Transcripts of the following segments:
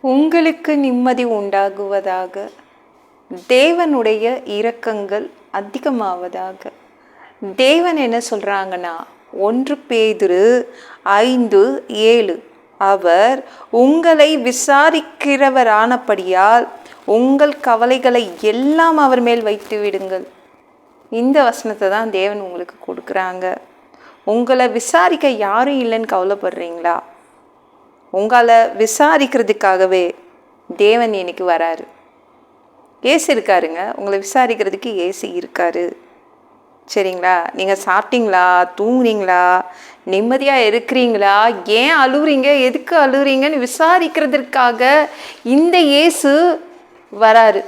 உங்களுக்கு நிம்மதி உண்டாகுவதாக. தேவனுடைய இரக்கங்கள் அதிகமாவதாக. தேவன் என்ன சொல்கிறாங்கன்னா ஒன்று பேதுரு ஐந்து ஏழு அவர் உங்களை விசாரிக்கிறவரானபடியால் உங்கள் கவலைகளை எல்லாம் அவர் மேல் வைத்து விடுங்கள். இந்த வசனத்தை தான் தேவன் உங்களுக்கு கொடுக்குறாங்க. உங்களை விசாரிக்க யாரும் இல்லைன்னு கவலைப்படுறீங்களா? உங்களை விசாரிக்கிறதுக்காகவே தேவன் இன்னைக்கு வராரு. ஏசு இருக்காருங்க. உங்களை விசாரிக்கிறதுக்கு ஏசு இருக்காரு. சரிங்களா? நீங்கள் சாப்பிட்டீங்களா? தூங்குறீங்களா? நிம்மதியாக இருக்கிறீங்களா? ஏன் அழுகுறீங்க எதுக்கு அழுகுறீங்கன்னு விசாரிக்கிறதுக்காக இந்த இயேசு வராரு.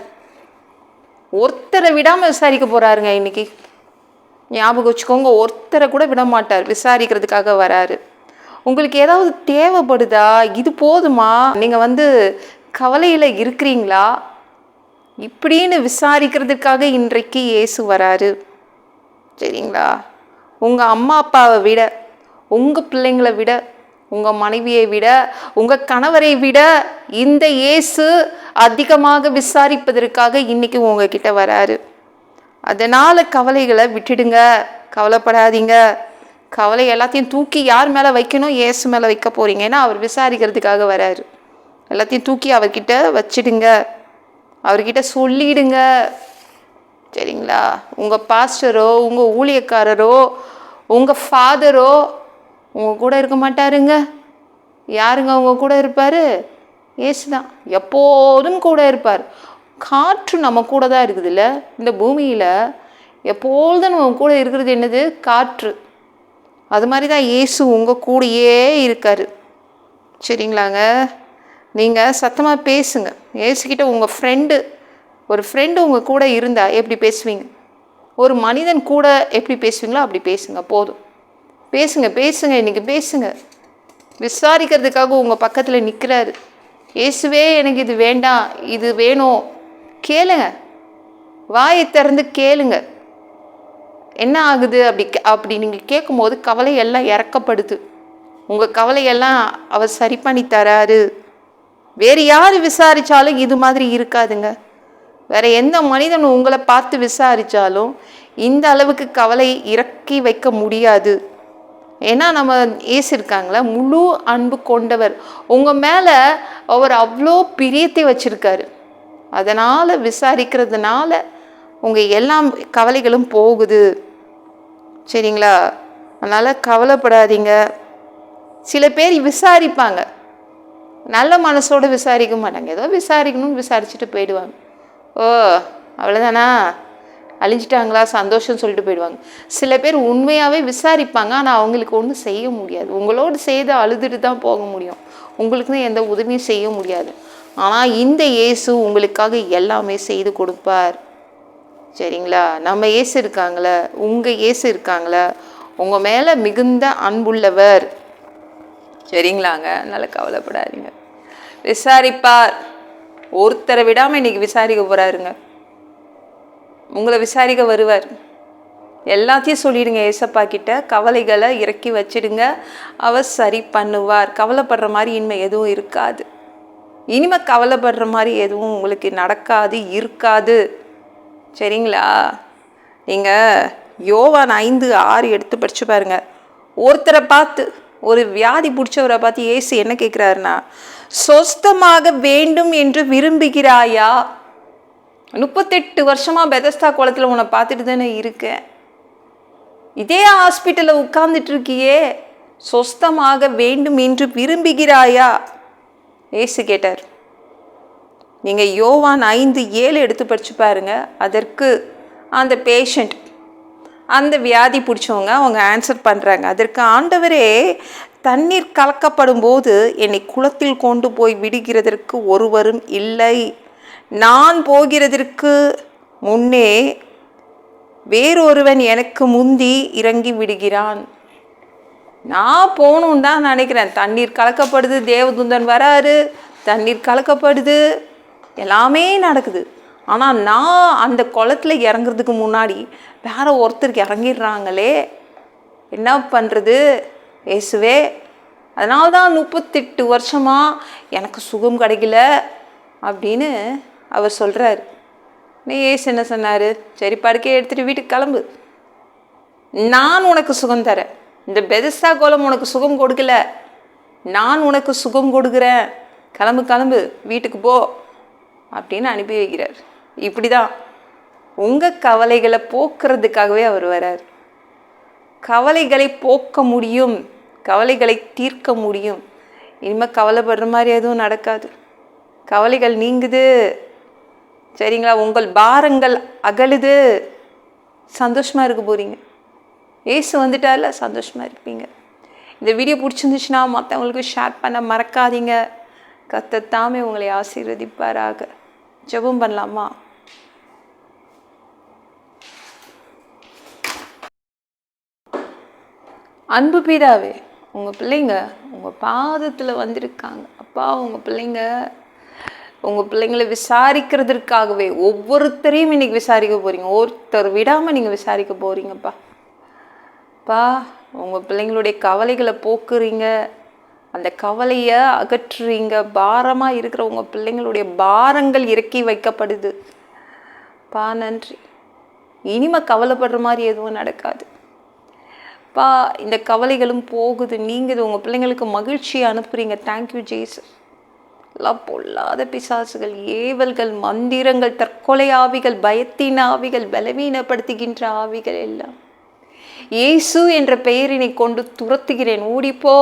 ஒருத்தரை விடாமல் விசாரிக்க போகிறாருங்க இன்றைக்கி ஞாபகம் வச்சுக்கோங்க ஒருத்தரை கூட விட மாட்டார் விசாரிக்கிறதுக்காக வராரு. உங்களுக்கு ஏதாவது தேவைப்படுதா? இது போதுமா? நீங்கள் வந்து கவலையில் இருக்கிறீங்களா? இப்படின்னு விசாரிக்கிறதுக்காக இன்றைக்கு இயேசு வராரு. சரிங்களா? உங்கள் அம்மா அப்பாவை விட உங்கள் பிள்ளைங்களை விட உங்கள் மனைவியை விட உங்கள் கணவரை விட இந்த இயேசு அதிகமாக விசாரிப்பதற்காக இன்றைக்கி உங்ககிட்ட வராரு. அதனால் கவலைகளை விட்டுடுங்க. கவலைப்படாதீங்க. கவலை எல்லாத்தையும் தூக்கி யார் மேலே வைக்கணும்? ஏசு மேலே வைக்க போகிறீங்க ஏன்னா அவர் விசாரிக்கிறதுக்காக வராரு. எல்லாத்தையும் தூக்கி அவர்கிட்ட வச்சிடுங்க. அவர்கிட்ட சொல்லிடுங்க. சரிங்களா? உங்கள் பாஸ்டரோ உங்கள் ஊழியக்காரரோ உங்கள் ஃபாதரோ உங்கள் கூட இருக்க மாட்டாருங்க. யாருங்க அவங்க கூட இருப்பார்? ஏசு தான். எப்போதும் கூட இருப்பார். காற்று நம்ம கூட தான் இருக்குதுல்ல? இந்த பூமியில் எப்பொழுதும் நம்ம கூட இருக்கிறது என்னது? காற்று. அது மாதிரி தான் இயேசு உங்கள் கூடயே இருக்கார். சரிங்களாங்க? நீங்கள் சத்தமாக பேசுங்க. ஏசுக்கிட்ட உங்கள் ஃப்ரெண்டு ஒரு ஃப்ரெண்டு உங்கள் கூட இருந்தால் எப்படி பேசுவீங்க? ஒரு மனிதன் கூட எப்படி பேசுவீங்களோ அப்படி பேசுங்க போதும். பேசுங்க பேசுங்க இன்றைக்கி பேசுங்க. விசாரிக்கிறதுக்காக உங்கள் பக்கத்தில் நிற்கிறாரு இயேசுவே எனக்கு இது வேண்டாம் இது வேணும். கேளுங்க. வாயை திறந்து கேளுங்க. என்ன ஆகுது அப்படி கே- அப்படி நீங்கள் கேட்கும்போது கவலை எல்லாம் இறக்கப்படுது. உங்கள் கவலையெல்லாம் அவர் சரி பண்ணி தராரு. வேறு யார் விசாரித்தாலும் இது மாதிரி இருக்காதுங்க. வேறு எந்த மனிதன் உங்களை பார்த்து விசாரித்தாலும் இந்த அளவுக்கு கவலை இறக்கி வைக்க முடியாது. ஏன்னா நம்ம ஏசு இருக்காங்களா முழு அன்பு கொண்டவர். உங்கள் மேலே அவர் அவ்வளோ பிரியத்தை வச்சுருக்காரு. அதனால் விசாரிக்கிறதுனால உங்கள் எல்லா கவலைகளும் போகுது. சரிங்களா? அதனால் கவலைப்படாதீங்க. சில பேர் விசாரிப்பாங்க. நல்ல மனசோட விசாரிக்க மாட்டாங்க. ஏதோ விசாரிக்கணும்னு விசாரிச்சுட்டு போயிடுவாங்க. ஓ அவ்வளோதானா அழிஞ்சிட்டாங்களா? சந்தோஷம் சொல்லிட்டு போயிடுவாங்க. சில பேர் உண்மையாகவே விசாரிப்பாங்க. ஆனால் அவங்களுக்கு ஒன்றும் செய்ய முடியாது. உங்களோடு செய்து அழுதுட்டு தான் போக முடியும். உங்களுக்கு எந்த உதவியும் செய்ய முடியாது. ஆனால் இந்த இயேசு உங்களுக்காக எல்லாமே செய்து கொடுப்பார். சரிங்களா? நம்ம ஏசு இருக்காங்களே? உங்கள் ஏசு இருக்காங்களே? உங்கள் மேலே மிகுந்த அன்புள்ளவர். சரிங்களாங்க? அதனால் கவலைப்படாதீங்க. விசாரிப்பார். ஒருத்தரை விடாமல் இன்னைக்கு விசாரிக்க போகிறாருங்க உங்களை விசாரிக்க வருவார். எல்லாத்தையும் சொல்லிடுங்க ஏசப்பா கிட்ட. கவலைகளை இறக்கி வச்சிடுங்க. அவர் சரி பண்ணுவார். கவலைப்படுற மாதிரி இனிமே எதுவும் இருக்காது. இனிமே கவலைப்படுற மாதிரி எதுவும் உங்களுக்கு நடக்காது இருக்காது. சரிங்களா? நீங்கள் யோவான் ஐந்து ஆறு எடுத்து படித்து பாருங்க. ஒருத்தரை பார்த்து ஒரு வியாதி பிடிச்சவரை பார்த்து ஏசு என்ன கேட்குறாருன்னா சொஸ்தமாக வேண்டும் என்று விரும்புகிறாயா? முப்பத்தெட்டு வருஷமாக பெதஸ்தா குளத்தில் உன்னை பார்த்துட்டு தானே இருக்கேன். இதே ஹாஸ்பிட்டலில் உட்கார்ந்துட்டு இருக்கியே. சொஸ்தமாக வேண்டும் என்று விரும்புகிறாயா? ஏசு கேட்டார். நீங்கள் யோவான் ஐந்து ஏழு எடுத்து படித்து பாருங்க. அதற்கு அந்த பேஷண்ட் அந்த வியாதி பிடிச்சவங்க அவங்க ஆன்சர் பண்ணுறாங்க அதற்கு ஆண்டவரே தண்ணீர் கலக்கப்படும் போது என்னை குளத்தில் கொண்டு போய் விடுகிறதற்கு ஒருவரும் இல்லை. நான் போகிறதற்கு முன்னே வேறொருவன் எனக்கு முந்தி இறங்கி விடுகிறான். நான் போகணுன்னு தான் நினைக்கிறேன். தண்ணீர் கலக்கப்படுது தேவதுந்தன் வராரு. தண்ணீர் கலக்கப்படுது. எல்லாமே நடக்குது. ஆனால் நான் அந்த குளத்தில் இறங்குறதுக்கு முன்னாடி வேற ஒருத்தருக்கு இறங்கிடுறாங்களே. என்ன பண்ணுறது இயேசுவே அதனால தான் முப்பத்தெட்டு வருஷமாக எனக்கு சுகம் கிடைக்கல அப்படின்னு அவர் சொல்கிறாரு நீ ஏசு என்ன சொன்னார்? சரி படுக்கையை எடுத்துகிட்டு வீட்டுக்கு கிளம்பு. நான் உனக்கு சுகம் தரேன். இந்த பெதஸ்தா கோலம் உனக்கு சுகம் கொடுக்கல. நான் உனக்கு சுகம் கொடுக்குறேன். கிளம்பு கிளம்பு. வீட்டுக்கு போ. அப்படின்னு அனுப்பி வைக்கிறார். இப்படி தான் உங்கள் கவலைகளை போக்குறதுக்காகவே அவர் வரார். கவலைகளை போக்க முடியும். கவலைகளை தீர்க்க முடியும். இனிமேல் கவலைப்படுற மாதிரி எதுவும் நடக்காது. கவலைகள் நீங்குது. சரிங்களா? உங்கள் பாரங்கள் அகலுது. சந்தோஷமாக இருக்க போகிறீங்க ஏசு வந்துட்டால சந்தோஷமாக இருப்பீங்க. இந்த வீடியோ பிடிச்சிருந்துச்சுன்னா மற்றவங்களுக்கு ஷேர் பண்ண மறக்காதீங்க. கத்தத்தாமே உங்களை ஆசீர்வதிப்பாராக. ஜெபம் பண்ணலாமா? அன்பு பீதாவே உங்கள் பிள்ளைங்க உங்கள் பாதத்தில் வந்திருக்காங்க. அப்பா உங்கள் பிள்ளைங்க உங்கள் பிள்ளைங்களை விசாரிக்கிறதுக்காகவே ஒவ்வொருத்தரையும் இன்றைக்கி விசாரிக்க போகிறீங்க ஒருத்தர் விடாமல் நீங்கள் விசாரிக்க போகிறீங்கப்பா அப்பா உங்கள் பிள்ளைங்களுடைய கவலைகளை போக்குறீங்க. அந்த கவலையை அகற்றுறீங்க. பாரமாக இருக்கிற உங்கள் பிள்ளைங்களுடைய பாரங்கள் இறக்கி வைக்கப்படுது. பா நன்றி. இனிமே கவலைப்படுற மாதிரி எதுவும் நடக்காது. பா இந்த கவலைகளும் போகுது. நீங்கள் இது உங்கள் பிள்ளைங்களுக்கு மகிழ்ச்சியை அனுப்புகிறீங்க தேங்க்யூ ஜேசு எல்லாம் பொல்லாத பிசாசுகள் ஏவல்கள் மந்திரங்கள் தற்கொலை ஆவிகள் பயத்தின் ஆவிகள் பலவீனப்படுத்துகின்ற ஆவிகள் எல்லாம். இயேசு என்ற பெயரினை கொண்டு துரத்துகிறேன். ஓடிப்போ.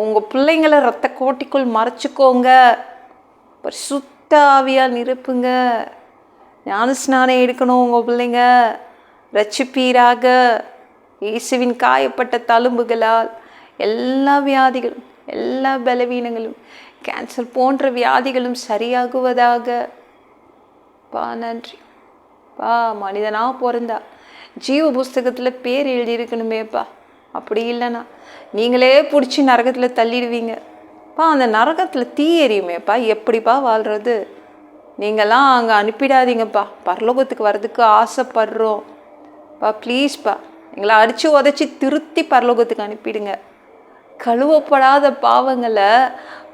உங்கள் பிள்ளைங்களை ரத்த கோட்டிக்குள் மறைச்சிக்கோங்க. சுத்த ஆவியாக நிரப்புங்க. ஞான ஸ்நானம் எடுக்கணும் உங்கள் பிள்ளைங்க. ரச்சிப்பீராக இயேசுவின் காயப்பட்ட தழும்புகளால் எல்லா வியாதிகளும் எல்லா பலவீனங்களும் கேன்சர் போன்ற வியாதிகளும் சரியாகுவதாக. பா நன்றி. பா மனிதனாக பிறந்தா. ஜீவ புஸ்தகத்தில் பேர் எழுதியிருக்கணுமேப்பா. அப்படி இல்லைன்னா நீங்களே பிடிச்சி நரகத்தில் தள்ளிடுவீங்க. பா அந்த நரகத்தில் தீ எரியுமேப்பா எப்படிப்பா வாழ்கிறது நீங்கள்லாம் அங்கே அனுப்பிடாதீங்கப்பா. பரலோகத்துக்கு வர்றதுக்கு ஆசைப்படுறோம். பா ப்ளீஸ்ப்பா எங்களை அடித்து உதச்சி திருத்தி பரலோகத்துக்கு அனுப்பிடுங்க. கழுவப்படாத பாவங்களை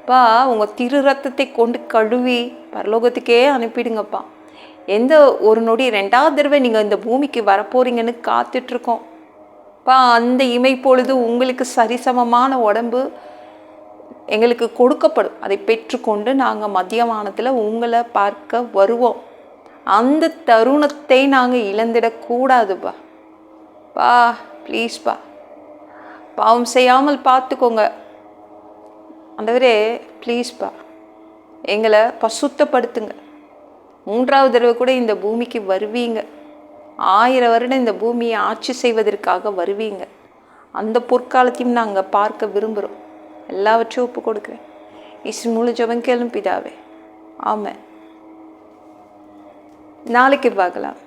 பா உங்கள் திரு ரத்தத்தை கொண்டு கழுவி பரலோகத்துக்கே அனுப்பிடுங்கப்பா. எந்த ஒரு நொடி ரெண்டாவது தடவை நீங்கள் இந்த பூமிக்கு வரப்போறீங்கன்னு காத்துட்ருக்கோம் பா அந்த இமைப்பொழுது உங்களுக்கு சரிசமமான உடம்பு எங்களுக்கு கொடுக்கப்படும். அதை பெற்றுக்கொண்டு நாங்கள் மத்தியமானத்தில் உங்களை பார்க்க வருவோம். அந்த தருணத்தை நாங்கள் இழந்திடக்கூடாதுப்பா பா ப்ளீஸ்ப்பா பாவம் செய்யாமல் பார்த்துக்கோங்க. அந்தவரே ப்ளீஸ்ப்பா எங்களை பசுத்தப்படுத்துங்க. மூன்றாவது தடவை கூட இந்த பூமிக்கு வருவீங்க. ஆயிரம் வருடம் இந்த பூமியை ஆட்சி செய்வதற்காக வருவீங்க. அந்த பொற்காலத்தையும் நாங்கள் பார்க்க விரும்புகிறோம் எல்லாவற்றையும் ஒப்பு கொடுக்குறேன். இஸ் முழு ஜபம் கேளும் பிதாவே. ஆமாம் நாளைக்கு பார்க்கலாம்.